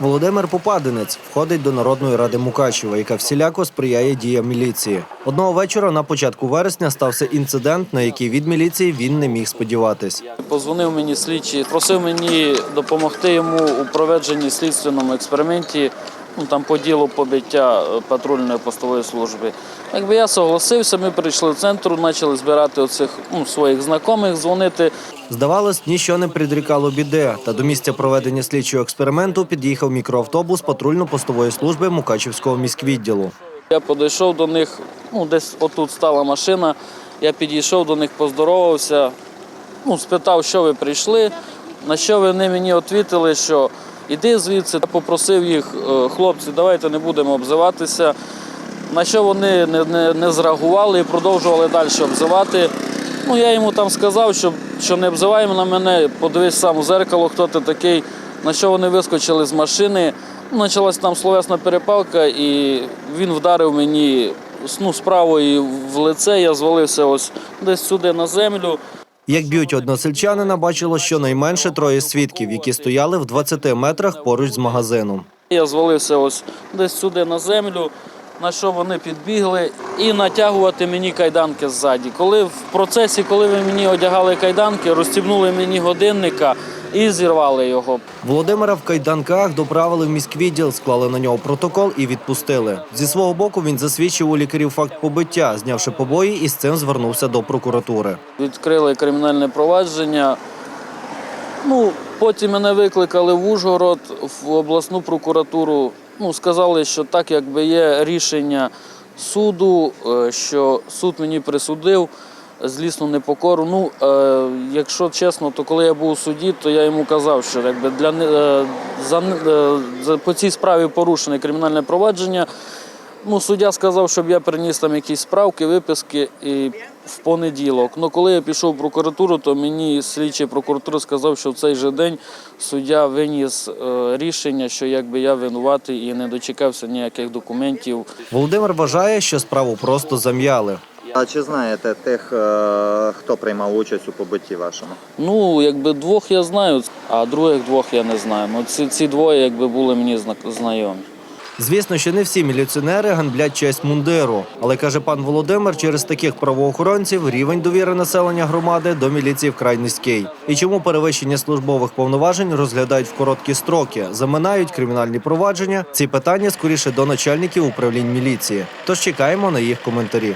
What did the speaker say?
Володимир Попадинець входить до Народної ради Мукачева, яка всіляко сприяє діям міліції. Одного вечора на початку вересня стався інцидент, на який від міліції він не міг сподіватись. Позвонив мені слідчий, просив мені допомогти йому у проведенні слідственному експерименті. Ну там по ділу побиття е, патрульної постової служби. Якби я согласився, ми прийшли в центр, почали збирати оцих ну, своїх знайомих, дзвонити. Здавалось, ніщо не предрікало біди. Та до місця проведення слідчого експерименту під'їхав мікроавтобус патрульно-постової служби Мукачівського міськвідділу. Я підійшов до них, ну десь отут стала машина. Я підійшов до них, поздоровався, ну, спитав, що ви прийшли. На що вони мені відповіли, що іди звідси. Попросив їх, «Е, хлопці, давайте не будемо обзиватися. На що вони не, не, не зреагували і продовжували далі обзивати. Ну, я йому там сказав, що, що не обзиваємо на мене, подивись сам у зеркало, хто ти такий. На що вони вискочили з машини. Ну, там словесна перепалка, і він вдарив мені ну, з в лице. Я звалився ось десь сюди на землю. Як б'ють односельчанина, бачило щонайменше троє свідків, які стояли в 20 метрах поруч з магазином. Я звалився ось десь сюди на землю, на що вони підбігли, і натягувати мені кайданки ззаді. Коли в процесі, коли ви мені одягали кайданки, розстібнули мені годинника і зірвали його. Володимира в кайданках доправили в міськвідділ, склали на нього протокол і відпустили. Зі свого боку він засвідчив у лікарів факт побиття, знявши побої, і з цим звернувся до прокуратури. Відкрили кримінальне провадження. Ну, потім мене викликали в Ужгород, в обласну прокуратуру. Ну, сказали, що так якби є рішення суду, е, що суд мені присудив злісну непокору. Ну, е, якщо чесно, то коли я був у суді, то я йому казав, що якби для е, за, е, за по цій справі порушене кримінальне провадження. Ну, суддя сказав, щоб я приніс там якісь справки, виписки і в понеділок. Ну, коли я пішов в прокуратуру, то мені слідчий прокуратури сказав, що в цей же день суддя виніс е, рішення, що якби я винуватий і не дочекався ніяких документів. Володимир вважає, що справу просто зам'яли. А чи знаєте тих, е, хто приймав участь у побитті вашому? Ну, якби двох я знаю, а других двох я не знаю. Ну, ці, ці двоє якби були мені зна- знайомі. Звісно, що не всі міліціонери ганблять честь мундиру, але каже пан Володимир, через таких правоохоронців рівень довіри населення громади до міліції вкрай низький. І чому перевищення службових повноважень розглядають в короткі строки, заминають кримінальні провадження? Ці питання скоріше до начальників управлінь міліції. Тож чекаємо на їх коментарі.